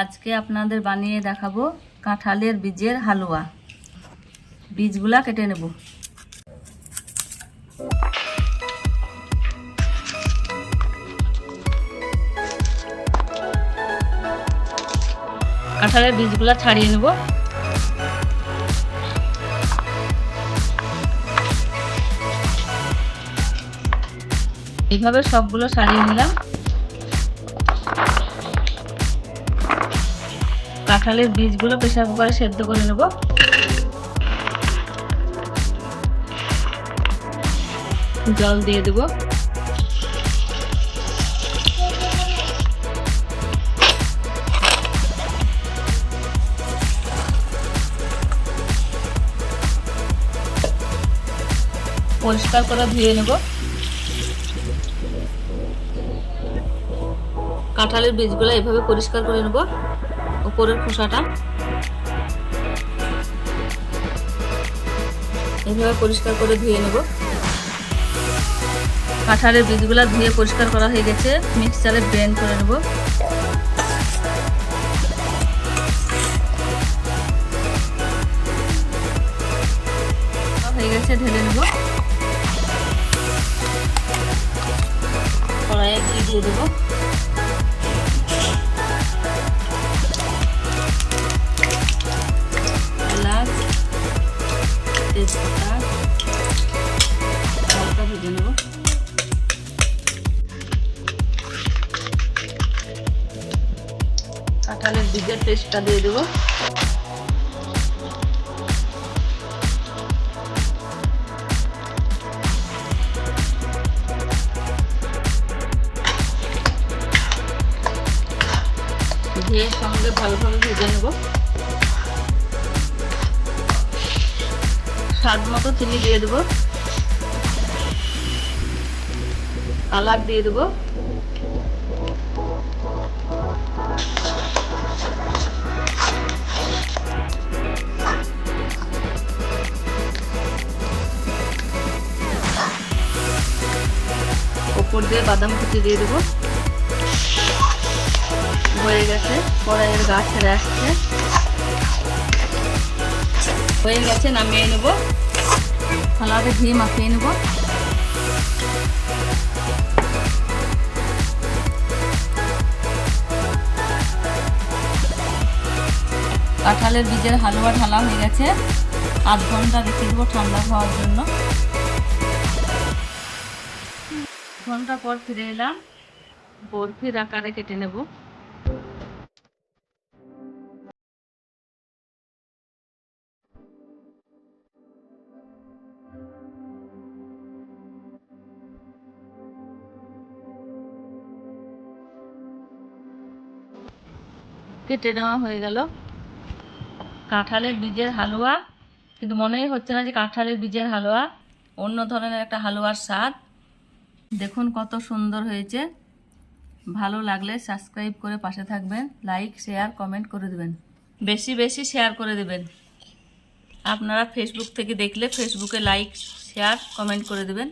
আজকে আপনাদের বানিয়ে দেখাবো কাঁঠালের বীজের হালুয়া। বীজগুলা কেটে নেব। কাঁঠালের বীজগুলা ছাড়িয়ে নেব। এইভাবে সবগুলো ছাড়িয়ে নিলাম। কাঁঠালের বীজগুলো প্রেসার কুকারে সেদ্ধ করে নেব। জল দিয়ে দেব। পরিষ্কার করে ধুয়ে নেব। কাঁঠালের বীজগুলো এভাবে পরিষ্কার করে নেব। উপরের খোসাটা। এভাবে পরিষ্কার করে ধুয়ে নেব। কাঁঠালের বীজগুলো ধুয়ে পরিষ্কার করা হয়ে গেছে। মিক্সচারে ব্লেন্ড করে নেব। হয়ে গেছে, ঢেলে নেব। কড়াইয়ে ঘি দিয়ে দেবো। তেজপাতা হালকা ভেজে নেব কাঁঠালের বীজের পেস্টটা দিয়ে দেবো। ঘিয়ের সঙ্গে ভালোভাবে ভেজে নেব। স্বাদ মতো চিনি দিয়ে দেবো। কালার দিয়ে দেবো। ওপর দিয়ে বাদাম কুচি দিয়ে দেবো। হয়ে গেছে, কড়াইয়ের গা ছেড়ে আসছে। হয়ে গেছে নামিয়ে নেব থালাতে ঘি মাখিয়ে নেব কাঁঠালের বীজের হালুয়া ঢালা হয়ে গেছে। আধ ঘণ্টা রেখে দেবো ঠান্ডা হওয়ার জন্য। ঘণ্টা পর ফিরে এলাম। বরফির আকারে কেটে নেব। কেটে নেওয়া হয়ে গেল। কাঁঠালের বীজের হালুয়া, কিন্তু মনেই হচ্ছে না যে কাঁঠালের বীজের হালুয়া অন্য ধরনের একটা হালুয়ার স্বাদ। দেখুন কত সুন্দর হয়েছে। ভালো লাগলে সাবস্ক্রাইব করে পাশে থাকবেন লাইক শেয়ার কমেন্ট করে দেবেন। বেশি বেশি শেয়ার করে দেবেন। আপনারা ফেসবুক থেকে দেখলে ফেসবুকে লাইক শেয়ার কমেন্ট করে দেবেন।